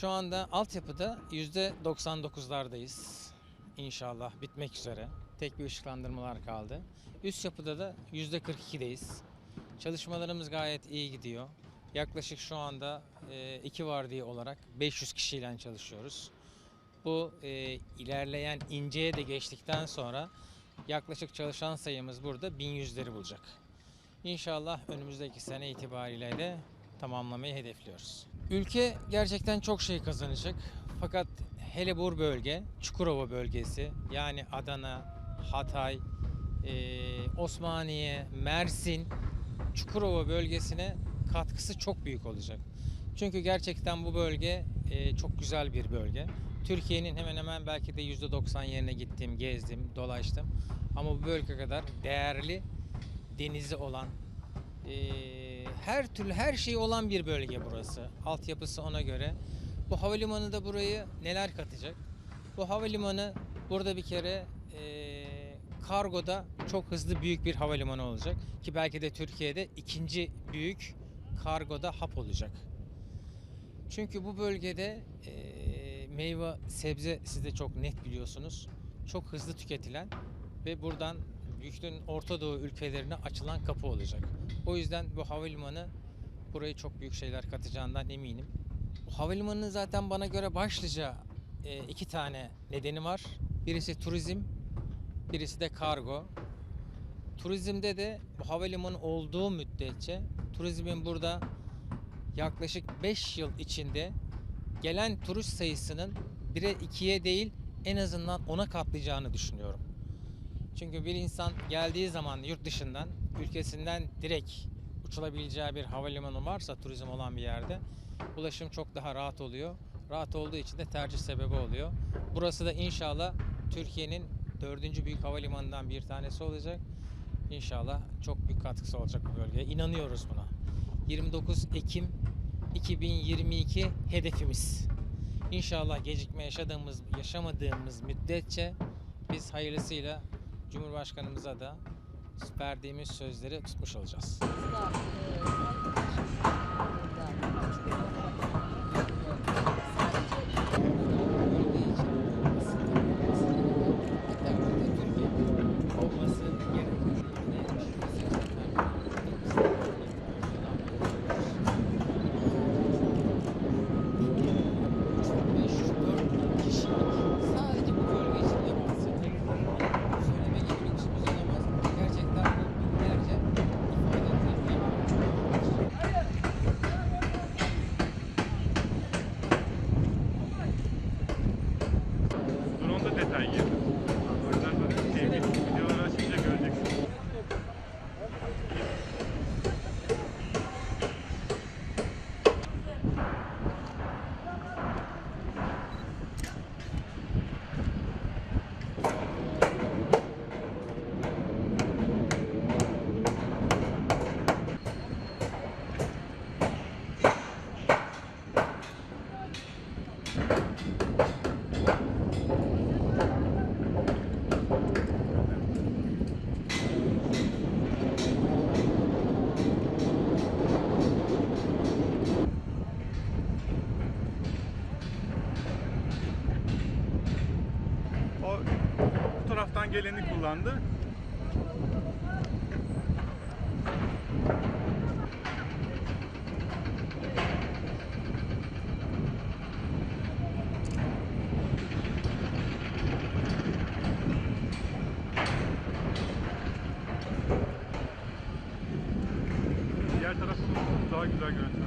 Şu anda altyapıda %99'lardayız. İnşallah bitmek üzere. Tek bir ışıklandırmalar kaldı. Üst yapıda da %42'deyiz. Çalışmalarımız gayet iyi gidiyor. Yaklaşık şu anda e, iki vardiya olarak 500 kişiyle çalışıyoruz. Bu e, ilerleyen inceye de geçtikten sonra yaklaşık çalışan sayımız burada 1100'leri bulacak. İnşallah önümüzdeki sene itibariyle de tamamlamayı hedefliyoruz. Ülke gerçekten çok şey kazanacak. Fakat hele bu bölge, Çukurova bölgesi yani Adana, Hatay, eee, Osmaniye, Mersin, Çukurova bölgesine katkısı çok büyük olacak. Çünkü gerçekten bu bölge eee, çok güzel bir bölge. Türkiye'nin hemen hemen belki de %90 yerine gittim, gezdim, dolaştım. Ama bu bölge kadar değerli denizi olan, eee, her türlü her şeyi olan bir bölge burası. Altyapısı ona göre. Bu havalimanı da burayı neler katacak? Bu havalimanı burada bir kere eee, kargoda çok hızlı büyük bir havalimanı olacak. Ki belki de Türkiye'de ikinci büyük kargoda hap olacak. Çünkü bu bölgede eee, meyve, sebze siz de çok net biliyorsunuz. Çok hızlı tüketilen ve buradan bütün Orta Doğu ülkelerine açılan kapı olacak. O yüzden bu havalimanı burayı çok büyük şeyler katacağından eminim. Bu havalimanının zaten bana göre başlıca e, iki tane nedeni var. Birisi turizm, birisi de kargo. Turizmde de bu havalimanı olduğu müddetçe turizmin burada yaklaşık 5 yıl içinde gelen turist sayısının 1'e 2'ye değil en azından 10'a katlayacağını düşünüyorum. Çünkü bir insan geldiği zaman yurt dışından, ülkesinden direkt uçulabileceği bir havalimanı varsa turizm olan bir yerde ulaşım çok daha rahat oluyor. Rahat olduğu için de tercih sebebi oluyor. Burası da inşallah Türkiye'nin dördüncü büyük havalimanından bir tanesi olacak. İnşallah çok büyük katkısı olacak bu bölgeye. İnanıyoruz buna. 29 Ekim 2022 hedefimiz. İnşallah gecikme yaşadığımız, yaşamadığımız müddetçe biz hayırlısıyla Cumhurbaşkanımıza da verdiğimiz sözleri tutmuş olacağız. Taraftan geleni kullandı. Diğer tarafın daha güzel görüntüler var.